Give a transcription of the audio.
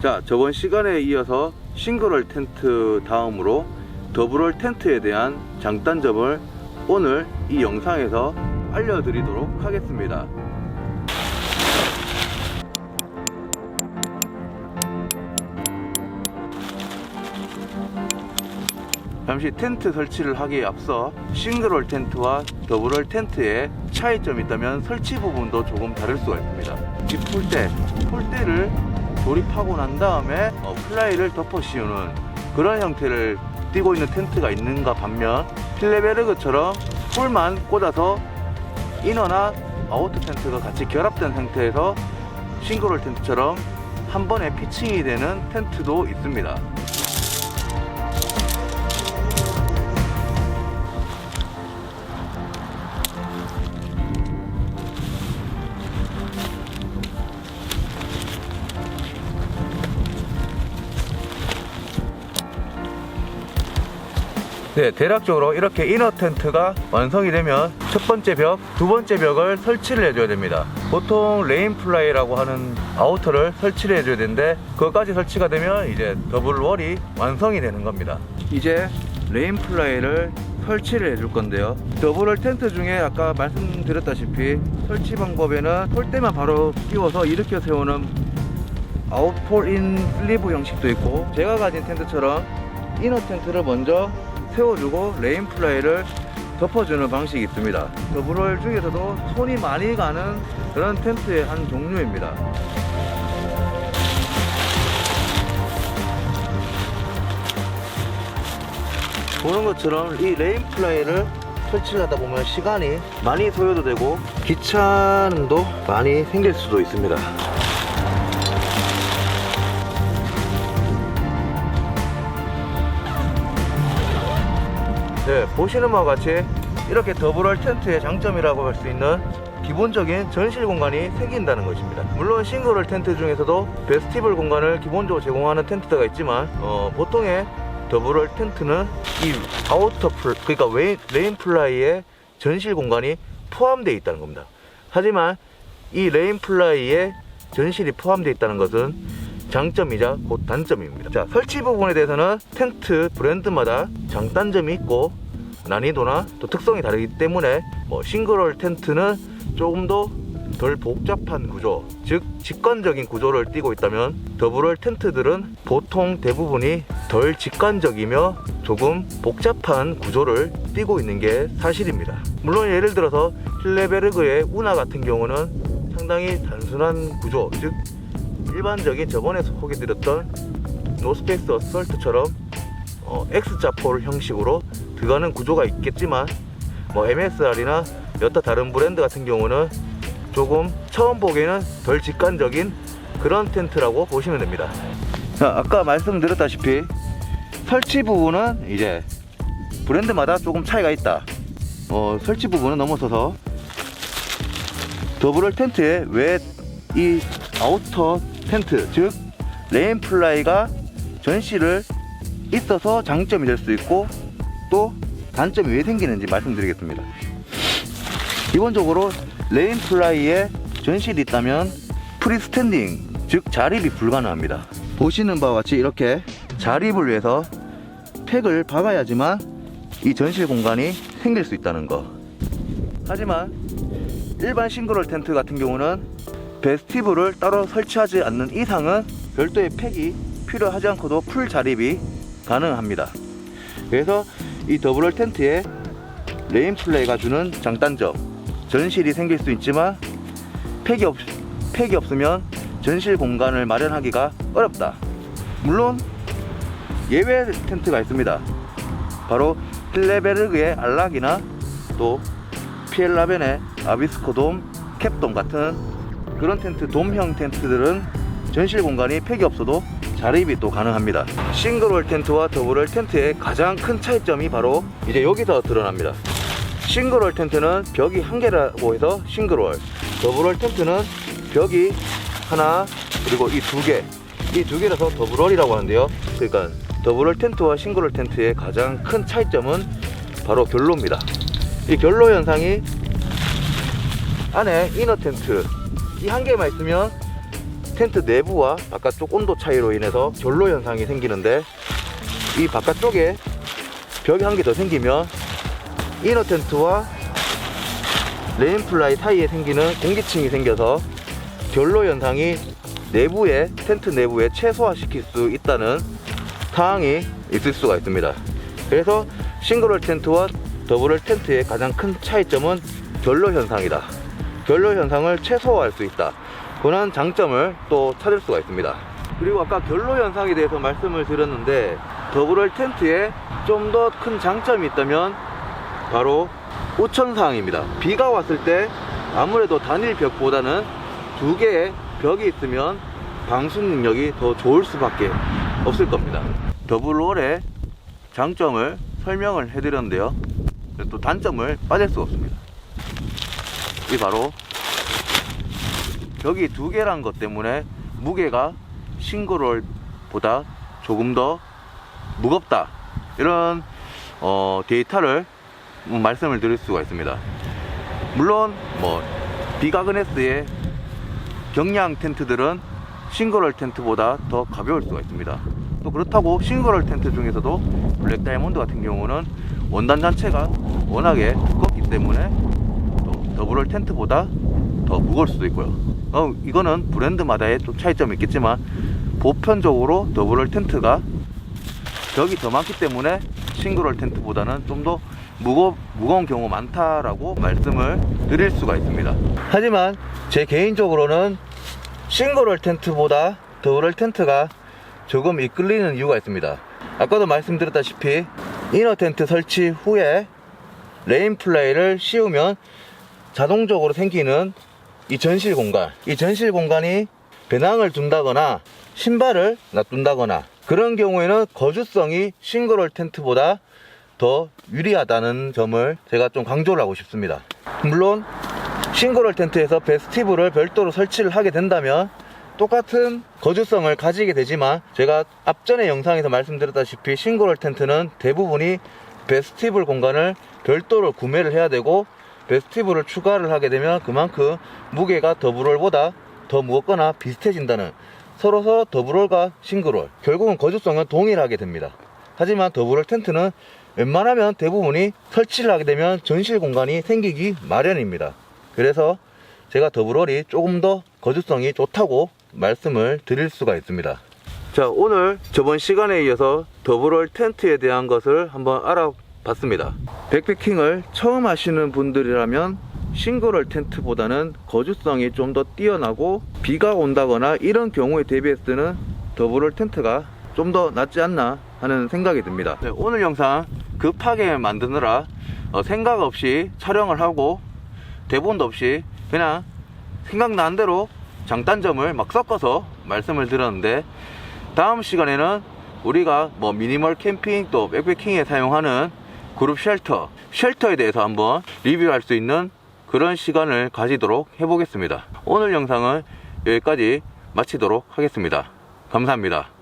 자, 저번 시간에 이어서 싱글월 텐트 다음으로 더블월 텐트에 대한 장단점을 오늘 이 영상에서 알려드리도록 하겠습니다. 잠시 텐트 설치를 하기에 앞서 싱글월 텐트와 더블월 텐트의 차이점이 있다면 설치 부분도 조금 다를 수가 있습니다. 이 풀대, 풀대를 조립하고 난 다음에 어, 플라이를 덮어 씌우는 그런 형태를 띄고 있는 텐트가 있는가 반면 필레베르그처럼 풀만 꽂아서 이너나 아우터 텐트가 같이 결합된 상태에서 싱글월 텐트처럼 한 번에 피칭이 되는 텐트도 있습니다. 네, 대략적으로 이렇게 이너 텐트가 완성이 되면 첫 번째 벽, 두 번째 벽을 설치를 해줘야 됩니다. 보통 레인 플라이라고 하는 아우터를 설치를 해줘야 되는데 그것까지 설치가 되면 이제 더블 월이 완성이 되는 겁니다. 이제 레인 플라이를 설치를 해줄 건데요. 더블 월 텐트 중에 아까 말씀드렸다시피 설치 방법에는 폴대만 바로 끼워서 일으켜 세우는 아웃폴인 슬리브 형식도 있고 제가 가진 텐트처럼 이너 텐트를 먼저 세워주고 레인 플라이를 덮어주는 방식이 있습니다. 더블월 중에서도 손이 많이 가는 그런 텐트의 한 종류입니다. 보는 것처럼 이 레인 플라이를 설치를 하다 보면 시간이 많이 소요도 되고 귀찮음도 많이 생길 수도 있습니다. 네, 보시는 바와 같이 이렇게 더블월 텐트의 장점이라고 할 수 있는 기본적인 전실 공간이 생긴다는 것입니다. 물론 싱글월 텐트 중에서도 베스티블 공간을 기본적으로 제공하는 텐트가 있지만 어, 보통의 더블월 텐트는 이 아우터 플 그러니까 웨인, 레인 플라이에 전실 공간이 포함되어 있다는 겁니다. 하지만 이 레인 플라이에 전실이 포함되어 있다는 것은 장점이자 곧 단점입니다. 자, 설치 부분에 대해서는 텐트 브랜드마다 장단점이 있고 난이도나 또 특성이 다르기 때문에 뭐 싱글월 텐트는 조금 더 덜 복잡한 구조, 즉 직관적인 구조를 띠고 있다면 더블월 텐트들은 보통 대부분이 덜 직관적이며 조금 복잡한 구조를 띠고 있는 게 사실입니다. 물론 예를 들어서 힐레베르그의 우나 같은 경우는 상당히 단순한 구조, 즉 일반적인 저번에 소개드렸던 노스페이스 어설트처럼 어, X자폴 형식으로 들어가는 구조가 있겠지만 뭐 MSR이나 여타 다른 브랜드 같은 경우는 조금 처음 보기에는 덜 직관적인 그런 텐트라고 보시면 됩니다. 자, 아까 말씀드렸다시피 설치 부분은 이제 브랜드마다 조금 차이가 있다. 어, 설치 부분은 넘어서서 더블월 텐트에 왜 이 아우터 텐트 즉 레인 플라이가 전시를 있어서 장점이 될 수 있고 또 단점이 왜 생기는지 말씀드리겠습니다. 기본적으로 레인 플라이에 전실이 있다면 프리스탠딩 즉 자립이 불가능합니다. 보시는 바와 같이 이렇게 자립을 위해서 팩을 박아야지만 이 전실 공간이 생길 수 있다는 거. 하지만 일반 싱글월 텐트 같은 경우는 베스티블을 따로 설치하지 않는 이상은 별도의 팩이 필요하지 않고도 풀 자립이 가능합니다. 그래서 이 더블월 텐트에 레인 플레이가 주는 장단점 전실이 생길 수 있지만 팩이, 없, 팩이 없으면 전실 공간을 마련하기가 어렵다. 물론 예외 텐트가 있습니다. 바로 필레베르그의 알락이나 또 피엘라벤의 아비스코돔, 캡돔 같은 그런 텐트, 돔형 텐트들은 전실 공간이 팩이 없어도 자립이 또 가능합니다. 싱글월 텐트와 더블월 텐트의 가장 큰 차이점이 바로 이제 여기서 드러납니다. 싱글월 텐트는 벽이 한 개라고 해서 싱글월, 더블월 텐트는 벽이 하나 그리고 이 두 개, 이 두 개라서 더블월이라고 하는데요. 그러니까 더블월 텐트와 싱글월 텐트의 가장 큰 차이점은 바로 결로입니다. 이 결로 현상이 안에 이너 텐트 이 한 개만 있으면 텐트 내부와 바깥쪽 온도 차이로 인해서 결로 현상이 생기는데 이 바깥쪽에 벽이 한 개 더 생기면 이너 텐트와 레인플라이 사이에 생기는 공기층이 생겨서 결로 현상이 내부에 텐트 내부에 최소화시킬 수 있다는 사항이 있을 수가 있습니다. 그래서 싱글월 텐트와 더블월 텐트의 가장 큰 차이점은 결로 현상이다. 결로 현상을 최소화할 수 있다. 그런 장점을 또 찾을 수가 있습니다. 그리고 아까 결로 현상에 대해서 말씀을 드렸는데 더블월 텐트에 좀 더 큰 장점이 있다면 바로 우천 사항입니다. 비가 왔을 때 아무래도 단일 벽보다는 두 개의 벽이 있으면 방수 능력이 더 좋을 수밖에 없을 겁니다. 더블월의 장점을 설명을 해드렸는데요. 또 단점을 빠질 수가 없습니다. 이 바로 벽이 두 개란 것 때문에 무게가 싱글월보다 조금 더 무겁다 이런 어, 데이터를 말씀을 드릴 수가 있습니다. 물론 뭐 비가그네스의 경량 텐트들은 싱글월 텐트보다 더 가벼울 수가 있습니다. 또 그렇다고 싱글월 텐트 중에서도 블랙 다이몬드 같은 경우는 원단 자체가 워낙에 두껍기 때문에 또 더블월 텐트보다 더 무거울 수도 있고요. 어, 이거는 브랜드마다의 또 차이점이 있겠지만 보편적으로 더블월 텐트가 벽이 더 많기 때문에 싱글월 텐트보다는 좀 더 무거, 무거운 경우가 많다라고 말씀을 드릴 수가 있습니다. 하지만 제 개인적으로는 싱글월 텐트보다 더블월 텐트가 조금 이끌리는 이유가 있습니다. 아까도 말씀드렸다시피 이너 텐트 설치 후에 레인 플라이를 씌우면 자동적으로 생기는 이 전실 공간, 이 전실 공간이 배낭을 둔다거나 신발을 놔둔다거나 그런 경우에는 거주성이 싱글월 텐트보다 더 유리하다는 점을 제가 좀 강조를 하고 싶습니다. 물론 싱글월 텐트에서 베스티브를 별도로 설치를 하게 된다면 똑같은 거주성을 가지게 되지만 제가 앞전의 영상에서 말씀드렸다시피 싱글월 텐트는 대부분이 베스티블 공간을 별도로 구매를 해야 되고 베스티블을 추가를 하게 되면 그만큼 무게가 더블월보다 더 무겁거나 비슷해진다는 서로 서로 더블월과 싱글월 결국은 거주성은 동일하게 됩니다. 하지만 더블월 텐트는 웬만하면 대부분이 설치를 하게 되면 전실 공간이 생기기 마련입니다. 그래서 제가 더블월이 조금 더 거주성이 좋다고 말씀을 드릴 수가 있습니다. 자, 오늘 저번 시간에 이어서 더블월 텐트에 대한 것을 한번 알아 봤습니다. 백패킹을 처음 하시는 분들이라면 싱글월 텐트보다는 거주성이 좀 더 뛰어나고 비가 온다거나 이런 경우에 대비해서는 더블월 텐트가 좀 더 낫지 않나 하는 생각이 듭니다. 네, 오늘 영상 급하게 만드느라 어, 생각 없이 촬영을 하고 대본도 없이 그냥 생각나는 대로 장단점을 막 섞어서 말씀을 드렸는데 다음 시간에는 우리가 뭐 미니멀 캠핑 또 백패킹에 사용하는 그룹 쉘터 쉘터에 대해서 한번 리뷰할 수 있는 그런 시간을 가지도록 해보겠습니다. 오늘 영상은 여기까지 마치도록 하겠습니다. 감사합니다